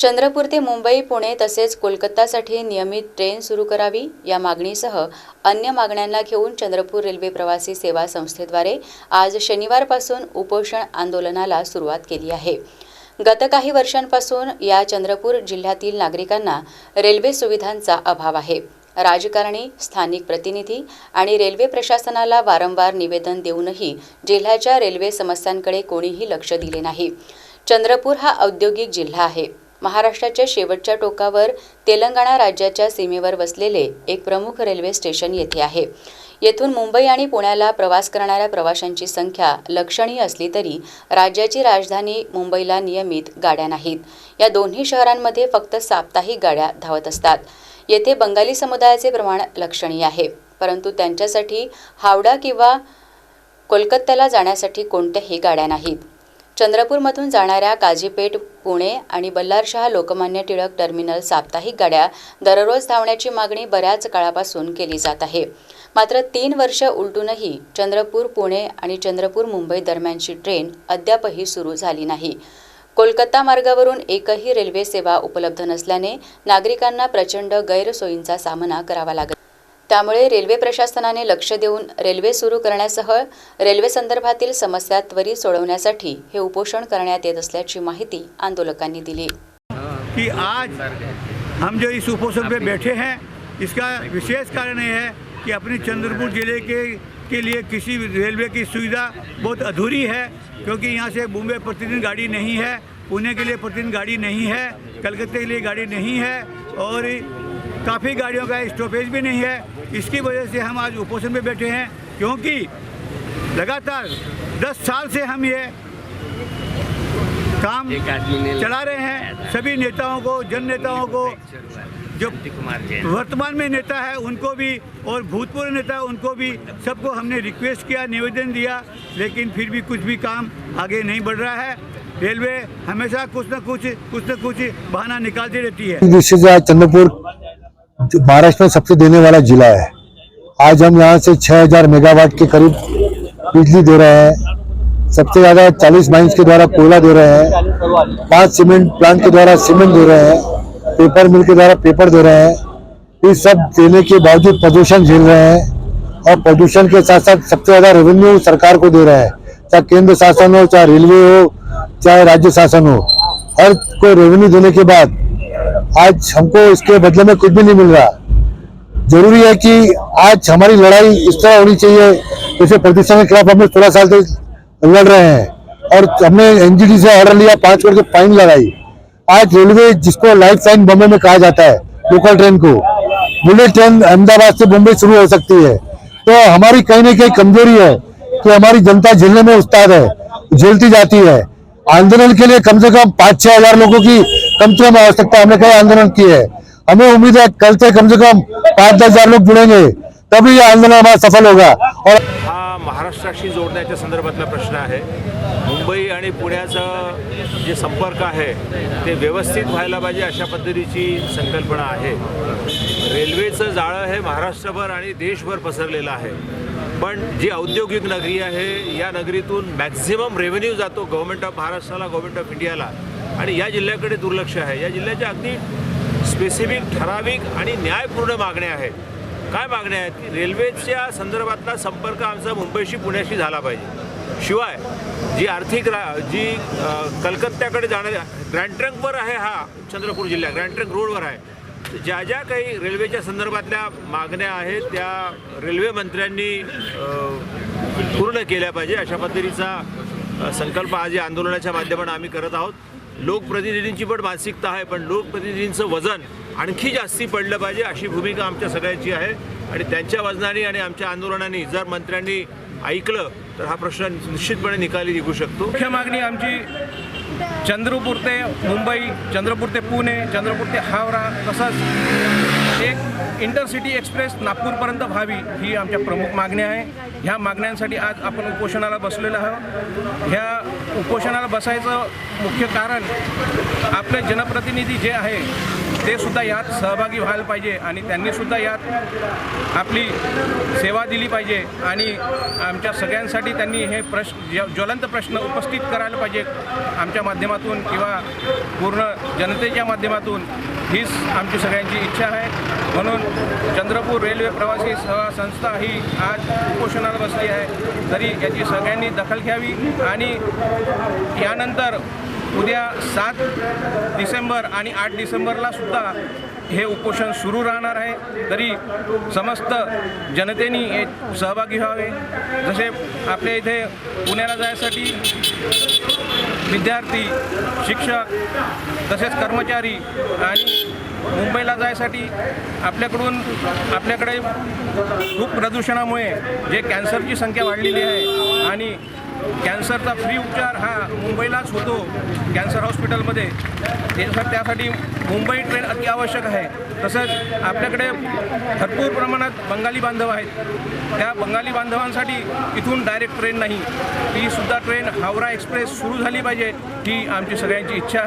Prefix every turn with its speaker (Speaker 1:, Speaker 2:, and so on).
Speaker 1: चंद्रपूर ते मुंबई पुणे तसेच कोलकातासाठी नियमित ट्रेन सुरू करावी. या मागणीसह अन्य मागण्यांना घेऊन चंद्रपूर रेल्वे प्रवासी सेवा संस्थेद्वारे आज शनिवारपासून उपोषण आंदोलनाला सुरुवात केली आहे. गत काही वर्षांपासून या चंद्रपूर जिल्ह्यातील नागरिकांना रेल्वे सुविधांचा अभाव आहे. राजकारणी स्थानिक प्रतिनिधी आणि रेल्वे प्रशासनाला वारंवार निवेदन देऊनही जिल्ह्याच्या रेल्वे समस्यांकडे कोणीही लक्ष दिले नाही. चंद्रपूर हा औद्योगिक जिल्हा आहे. महाराष्ट्राच्या शेवटच्या टोकावर तेलंगणा राज्याच्या सीमेवर वसलेले एक प्रमुख रेल्वे स्टेशन येथे आहे. येथून मुंबई आणि पुण्याला प्रवास करणाऱ्या प्रवाशांची संख्या लक्षणीय असली तरी राज्याची राजधानी मुंबईला नियमित गाड्या नाहीत. या दोन्ही शहरांमध्ये फक्त साप्ताहिक गाड्या धावत असतात. येथे बंगाली समुदायाचे प्रमाण लक्षणीय आहे. परंतु त्यांच्यासाठी हावडा किंवा कोलकात्याला जाण्यासाठी कोणत्याही गाड्या नाहीत. चंद्रपूरमधून जाणाऱ्या काझीपेठ पुणे आणि बल्लारशहा लोकमान्य टिळक टर्मिनल साप्ताहिक गाड्या दररोज धावण्याची मागणी बऱ्याच काळापासून केली जात आहे. मात्र तीन वर्ष उलटूनही चंद्रपूर पुणे आणि चंद्रपूर मुंबई दरम्यानची ट्रेन अद्यापही सुरू झाली नाही. कोलकाता मार्गावरून एकही रेल्वे सेवा उपलब्ध नसल्याने नागरिकांना प्रचंड गैरसोयींचा सामना करावा लागत त्यामुळे रेल्वे प्रशासनाने लक्ष देऊन रेल्वे सुरू करण्यासह रेल्वे संदर्भातील समस्या त्वरित सोडवण्यासाठी हे उपोषण करण्यात येत असल्याची माहिती आंदोलकांनी दिली.
Speaker 2: कि आज हम जो इस उपोषण पे बैठे हैं इसका विशेष कारण ये है कि अपने चंद्रपुर जिले के के लिए किसी रेलवे की सुविधा बहुत अधूरी है क्योंकि यहाँ से बॉम्बे प्रतिदिन गाड़ी नहीं है पुणे के लिए प्रतिदिन गाड़ी नहीं है कलकत्ते के लिए गाड़ी नहीं है और काफ़ी गाड़ियों का स्टॉपेज भी नहीं है। इसकी वजह से हम आज उपोषण में बैठे हैं क्योंकि लगातार 10 साल से हम ये काम
Speaker 3: एक आदमी ने
Speaker 2: चला रहे हैं। सभी नेताओं को जन नेताओं को जो वर्तमान में नेता है उनको भी और भूतपूर्व नेता है उनको भी सबको हमने रिक्वेस्ट किया निवेदन दिया लेकिन फिर भी कुछ भी काम आगे नहीं बढ़ रहा है। रेलवे हमेशा कुछ न कुछ कुछ न कुछ बहाना निकालती रहती है।
Speaker 4: चंद्रपुर जो महाराष्ट्र में सबसे देने वाला जिला है। आज हम यहाँ से 6000 मेगावाट के करीब बिजली दे रहे हैं। सबसे ज़्यादा 40 माइंस के द्वारा कोयला दे रहे हैं। पाँच सीमेंट प्लांट के द्वारा सीमेंट दे रहे हैं। पेपर मिल के द्वारा पेपर दे रहे हैं। इस सब देने के बावजूद प्रदूषण झेल रहे हैं और प्रदूषण के साथ साथ सबसे ज़्यादा रेवेन्यू सरकार को दे रहे हैं। चाहे केंद्र शासन हो, चाहे रेलवे हो, चाहे राज्य शासन हो। हर कोई रेवेन्यू देने के बाद आज हमको इसके बदले में कुछ भी नहीं मिल रहा। ज़रूरी है कि आज हमारी लड़ाई इस तरह होनी चाहिए, जैसे प्रदूषण के खिलाफ हमने सोलह साल से लड़ रहे हैं और हमने एनजीटी से ऑर्डर लिया, पाँच करोड़ की फाइन लगाई। आज रेलवे जिसको लाइफ लाइन बॉम्बे में कहा जाता है, लोकल ट्रेन को, बुलेट ट्रेन अहमदाबाद से मुंबई शुरू हो सकती है। तो हमारी कहीं ना कहीं कमज़ोरी है कि हमारी जनता झेलने में उस्ताद है, झेलती जाती है। आंदोलन के लिए कम से कम पाँच छह हजार लोगों की कम से कम आवश्यकता हमने कई आंदोलन किए है। हमें उम्मीद है कल से कम से कम पाँच दस हजार लोग जुड़ेंगे तभी ये आंदोलन हमारा सफल होगा। और
Speaker 5: हा महाराष्ट्राशी जोडण्याच्या संदर्भातला प्रश्न आहे. मुंबई आणि पुण्याचा जे संपर्क आहे ते व्यवस्थित व्हायला पाहिजे अशा पद्धतीची संकल्पना आहे. रेल्वेचं जाळं हे महाराष्ट्रभर आणि देशभर पसरलेलं आहे. पण जी औद्योगिक नगरी आहे या नगरीतून मॅक्झिमम रेव्हेन्यू जातो गव्हर्मेंट ऑफ महाराष्ट्राला गव्हर्मेंट ऑफ इंडियाला आणि या जिल्ह्याकडे दुर्लक्ष आहे. या जिल्ह्याच्या अगदी स्पेसिफिक ठराविक आणि न्यायपूर्ण मागण्या आहेत. काय मागण्या आहेत? की रेल्वेच्या संदर्भातला संपर्क आमचा मुंबईशी पुण्याशी झाला पाहिजे. शिवाय जी आर्थिक रा जी कलकत्त्याकडे जाणाऱ्या ग्रँड ट्रंकवर आहे हा चंद्रपूर जिल्हा ग्रँड ट्रंक रोडवर आहे. ज्या ज्या काही रेल्वेच्या संदर्भातल्या मागण्या आहेत त्या रेल्वे मंत्र्यांनी पूर्ण केल्या पाहिजे. अशा पद्धतीचा संकल्प आज या आंदोलनाच्या माध्यमातून आम्ही करत आहोत. लोकप्रतिनिधींची पण मानसिकता आहे पण लोकप्रतिनिधींचं वजन आणखी जास्ती पडलं पाहिजे अशी भूमिका आमच्या सगळ्यांची आहे. आणि त्यांच्या वजनाने आणि आमच्या आंदोलनाने जर मंत्र्यांनी ऐकलं तर हा प्रश्न निश्चितपणे निकाली निघू शकतो.
Speaker 6: मुख्य मागणी आमची चंद्रपूर ते मुंबई चंद्रपूर ते पुणे चंद्रपूर ते हावरा तसंच एक इंटरसिटी एक्सप्रेस नागपूरपर्यंत व्हावी ही आमच्या प्रमुख मागण्या आहे. ह्या मागण्यांसाठी आज आपण उपोषणाला बसलेलो आहोत. ह्या उपोषणाला बसायचं मुख्य कारण आपले जनप्रतिनिधी जे आहे ते सुद्धा यात सहभागी व्हायला पाहिजे आणि त्यांनी सुद्धा यात आपली सेवा दिली पाहिजे आणि आमच्या सगळ्यांसाठी त्यांनी हे प्रश्न ज्वलंत प्रश्न उपस्थित करायला पाहिजे. आमच्या माध्यमातून किंवा पूर्ण जनतेच्या माध्यमातून हीच आमची सगळ्यांची इच्छा आहे. म्हणून चंद्रपूर रेल्वे प्रवासी सेवा संस्था ही आज उपोषणाला बसली आहे. तरी याची सगळ्यांनी दखल घ्यावी आणि यानंतर उद्या सात डिसेंबर आणि आठ डिसेंबरला सुद्धा हे उपोषण सुरू राहणार आहे. तरी समस्त जनतेनी हे सहभागी व्हावे. जसे आपल्या इथे पुण्याला जायसाठी विद्यार्थी शिक्षक तसेच कर्मचारी आणि मुंबईला जायसाठी आपल्याकडून आपल्याकडे खूप प्रदूषणामुळे जे कॅन्सरची संख्या वाढलेली आहे आणि कॅन्सरचा फ्री उपचार हा मुंबईलाच होतो कॅन्सर हॉस्पिटलमध्ये. त्यासाठी त्यासाठी मुंबई ट्रेन अति आवश्यक आहे. तसंच आपल्याकडे भरपूर प्रमाणात बंगाली बांधव आहेत. त्या बंगाली बांधवांसाठी इथून डायरेक्ट ट्रेन नाही. ती सुद्धा ट्रेन हावरा एक्सप्रेस सुरू झाली पाहिजे ही आमची सगळ्यांची इच्छा आहे.